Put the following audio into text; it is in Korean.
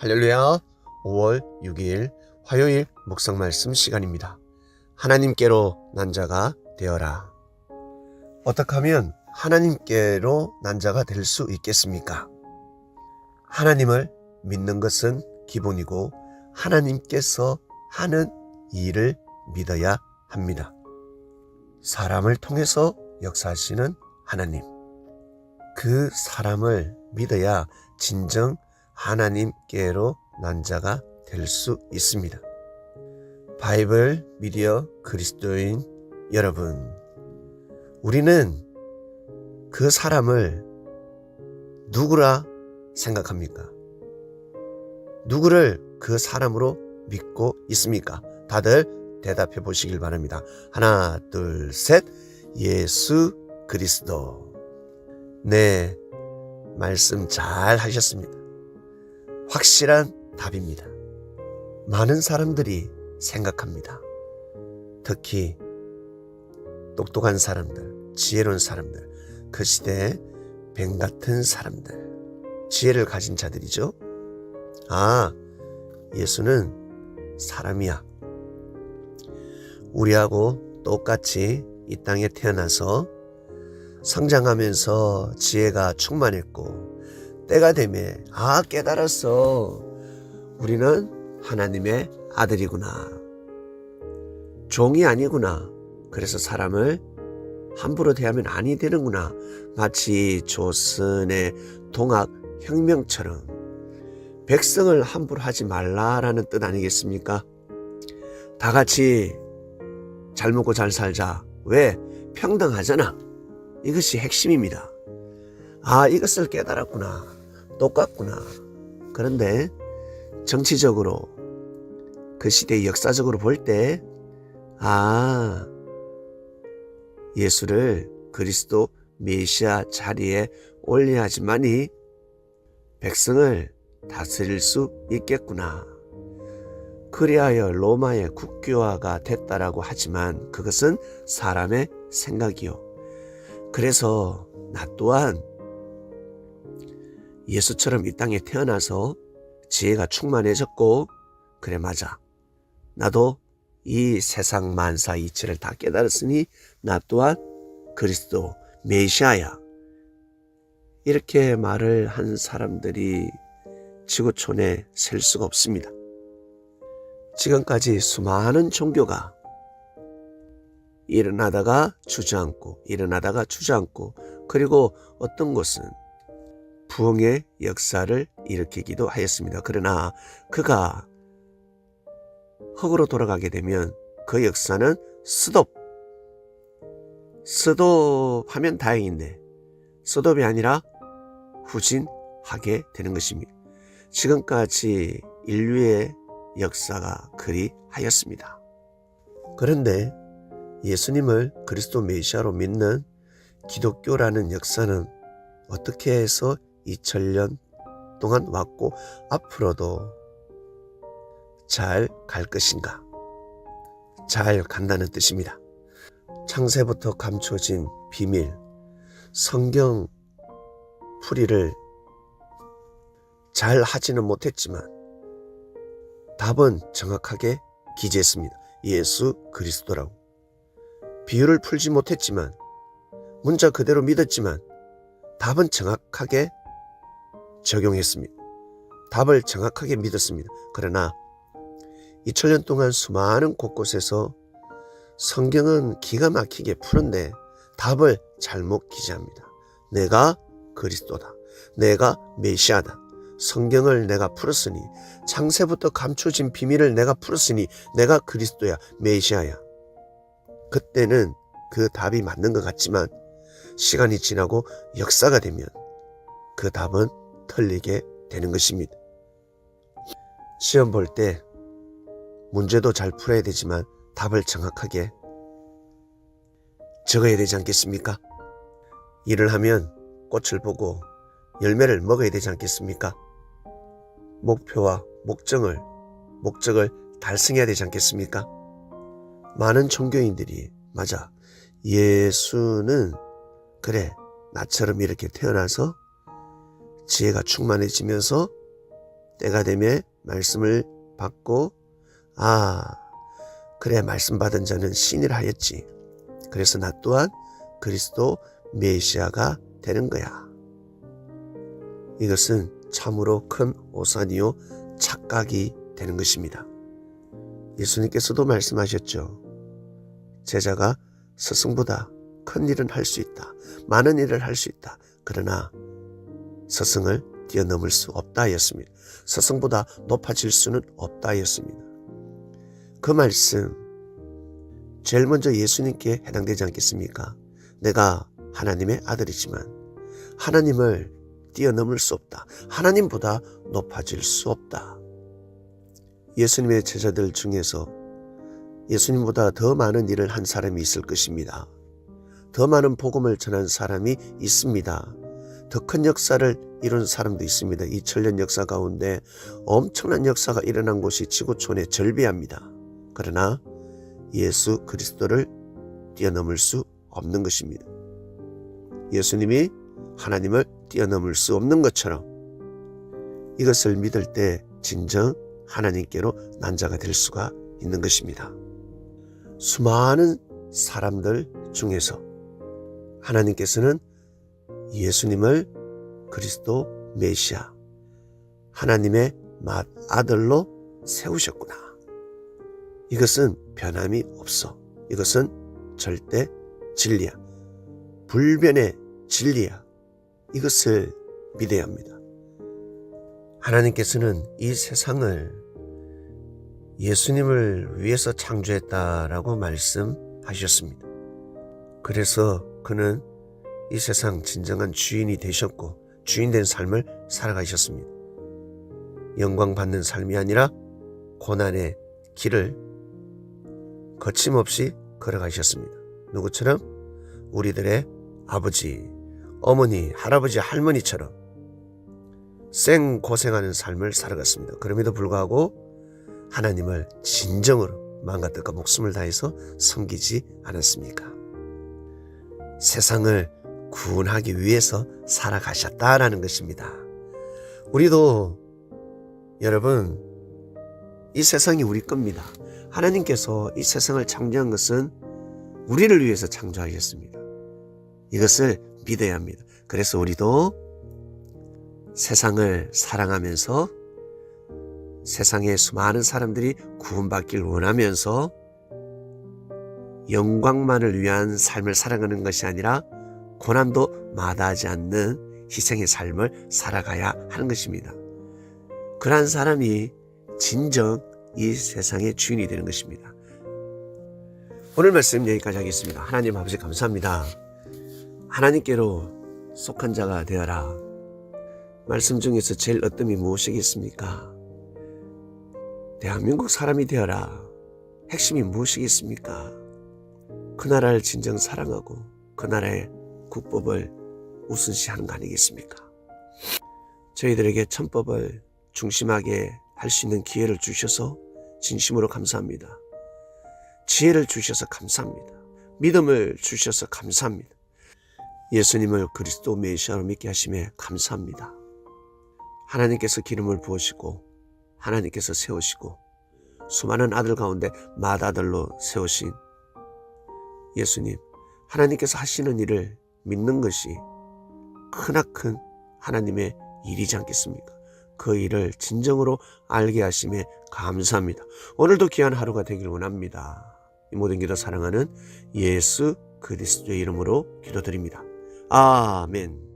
할렐루야. 5월 6일 화요일 묵상 말씀 시간입니다. 하나님께로 난 자가 되어라. 어떻게 하면 하나님께로 난 자가 될 수 있겠습니까? 하나님을 믿는 것은 기본이고 하나님께서 하는 일을 믿어야 합니다. 사람을 통해서 역사하시는 하나님. 그 사람을 믿어야 진정 하나님께로 난 자가 될 수 있습니다. 바이블 미디어 그리스도인 여러분, 우리는 그 사람을 누구라 생각합니까? 누구를 그 사람으로 믿고 있습니까? 다들 대답해 보시길 바랍니다. 하나, 둘, 셋. 예수 그리스도. 네, 말씀 잘 하셨습니다. 확실한 답입니다. 많은 사람들이 생각합니다. 특히 똑똑한 사람들, 지혜로운 사람들, 그 시대에 뱀 같은 사람들, 지혜를 가진 자들이죠. 아, 예수는 사람이야. 우리하고 똑같이 이 땅에 태어나서 성장하면서 지혜가 충만했고 때가 되면 아 깨달았어. 우리는 하나님의 아들이구나. 종이 아니구나. 그래서 사람을 함부로 대하면 아니 되는구나. 마치 조선의 동학 혁명처럼 백성을 함부로 하지 말라라는 뜻 아니겠습니까? 다 같이 잘 먹고 잘 살자. 왜? 평등하잖아. 이것이 핵심입니다. 아, 이것을 깨달았구나. 똑같구나. 그런데 정치적으로 그 시대의 역사적으로 볼 때, 아, 예수를 그리스도 메시아 자리에 올려야지만이 백성을 다스릴 수 있겠구나. 그리하여 로마의 국교화가 됐다라고 하지만 그것은 사람의 생각이요. 그래서 나 또한 예수처럼 이 땅에 태어나서 지혜가 충만해졌고, 그래, 맞아. 나도 이 세상 만사 이치를 다 깨달았으니 나 또한 그리스도 메시아야. 이렇게 말을 한 사람들이 지구촌에 셀 수가 없습니다. 지금까지 수많은 종교가 일어나다가 주저앉고 일어나다가 주저앉고 그리고 어떤 곳은 부흥의 역사를 일으키기도 하였습니다. 그러나 그가 흙으로 돌아가게 되면 그 역사는 스톱 스톱하면 다행인데 스톱이 아니라 후진하게 되는 것입니다. 지금까지 인류의 역사가 그리 하였습니다. 그런데 예수님을 그리스도 메시아로 믿는 기독교라는 역사는 어떻게 해서 2000년 동안 왔고 앞으로도 잘 갈 것인가? 잘 간다는 뜻입니다. 창세부터 감춰진 비밀, 성경 풀이를 잘 하지는 못했지만 답은 정확하게 기재했습니다. 예수 그리스도라고. 비유를 풀지 못했지만 문자 그대로 믿었지만 답은 정확하게 적용했습니다. 답을 정확하게 믿었습니다. 그러나 2000년 동안 수많은 곳곳에서 성경은 기가 막히게 푸는데 답을 잘못 기재합니다. 내가 그리스도다. 내가 메시아다. 성경을 내가 풀었으니 창세부터 감춰진 비밀을 내가 풀었으니 내가 그리스도야 메시아야. 그때는 그 답이 맞는 것 같지만 시간이 지나고 역사가 되면 그 답은 틀리게 되는 것입니다. 시험 볼 때 문제도 잘 풀어야 되지만 답을 정확하게 적어야 되지 않겠습니까? 일을 하면 꽃을 보고 열매를 먹어야 되지 않겠습니까? 목표와 목적을 목적을 달성해야 되지 않겠습니까? 많은 종교인들이 맞아 예수는 그래 나처럼 이렇게 태어나서 지혜가 충만해지면서 때가 되면 말씀을 받고 아 그래 말씀 받은 자는 신이라 하였지. 그래서 나 또한 그리스도 메시아가 되는 거야. 이것은 참으로 큰 오산이요 착각이 되는 것입니다. 예수님께서도 말씀하셨죠. 제자가 스승보다 큰 일은 할 수 있다. 많은 일을 할 수 있다. 그러나 스승을 뛰어넘을 수 없다 하였습니다. 스승보다 높아질 수는 없다 하였습니다. 그 말씀 제일 먼저 예수님께 해당되지 않겠습니까? 내가 하나님의 아들이지만 하나님을 뛰어넘을 수 없다. 하나님보다 높아질 수 없다. 예수님의 제자들 중에서 예수님보다 더 많은 일을 한 사람이 있을 것입니다. 더 많은 복음을 전한 사람이 있습니다. 더 큰 역사를 이룬 사람도 있습니다. 2000년 역사 가운데 엄청난 역사가 일어난 곳이 지구촌에 절비합니다. 그러나 예수 그리스도를 뛰어넘을 수 없는 것입니다. 예수님이 하나님을 뛰어넘을 수 없는 것처럼 이것을 믿을 때 진정 하나님께로 난자가 될 수가 있는 것입니다. 수많은 사람들 중에서 하나님께서는 예수님을 그리스도 메시아 하나님의 맏 아들로 세우셨구나. 이것은 변함이 없어. 이것은 절대 진리야. 불변의 진리야. 이것을 믿어야 합니다. 하나님께서는 이 세상을 예수님을 위해서 창조했다라고 말씀하셨습니다. 그래서 그는 이 세상 진정한 주인이 되셨고 주인된 삶을 살아가셨습니다. 영광 받는 삶이 아니라 고난의 길을 거침없이 걸어가셨습니다. 누구처럼? 우리들의 아버지, 어머니, 할아버지, 할머니처럼 생 고생하는 삶을 살아갔습니다. 그럼에도 불구하고 하나님을 진정으로 마음과 뜻과 목숨을 다해서 섬기지 않았습니까? 세상을 구원하기 위해서 살아가셨다라는 것입니다. 우리도 여러분 이 세상이 우리 겁니다. 하나님께서 이 세상을 창조한 것은 우리를 위해서 창조하셨습니다. 이것을 믿어야 합니다. 그래서 우리도 세상을 사랑하면서 세상의 수많은 사람들이 구원받길 원하면서 영광만을 위한 삶을 살아가는 것이 아니라 고난도 마다하지 않는 희생의 삶을 살아가야 하는 것입니다. 그러한 사람이 진정 이 세상의 주인이 되는 것입니다. 오늘 말씀 여기까지 하겠습니다. 하나님 아버지 감사합니다. 하나님께로 속한 자가 되어라. 말씀 중에서 제일 어뜸이 무엇이겠습니까? 대한민국 사람이 되어라. 핵심이 무엇이겠습니까? 그 나라를 진정 사랑하고 그 나라의 국법을 우선시하는 거 아니겠습니까? 저희들에게 천법을 중심하게 할 수 있는 기회를 주셔서 진심으로 감사합니다. 지혜를 주셔서 감사합니다. 믿음을 주셔서 감사합니다. 예수님을 그리스도 메시아로 믿게 하심에 감사합니다. 하나님께서 기름을 부으시고 하나님께서 세우시고 수많은 아들 가운데 맏아들로 세우신 예수님 하나님께서 하시는 일을 믿는 것이 크나큰 하나님의 일이지 않겠습니까? 그 일을 진정으로 알게 하심에 감사합니다. 오늘도 귀한 하루가 되길 원합니다. 이 모든 기도 사랑하는 예수 그리스도의 이름으로 기도드립니다. 아멘.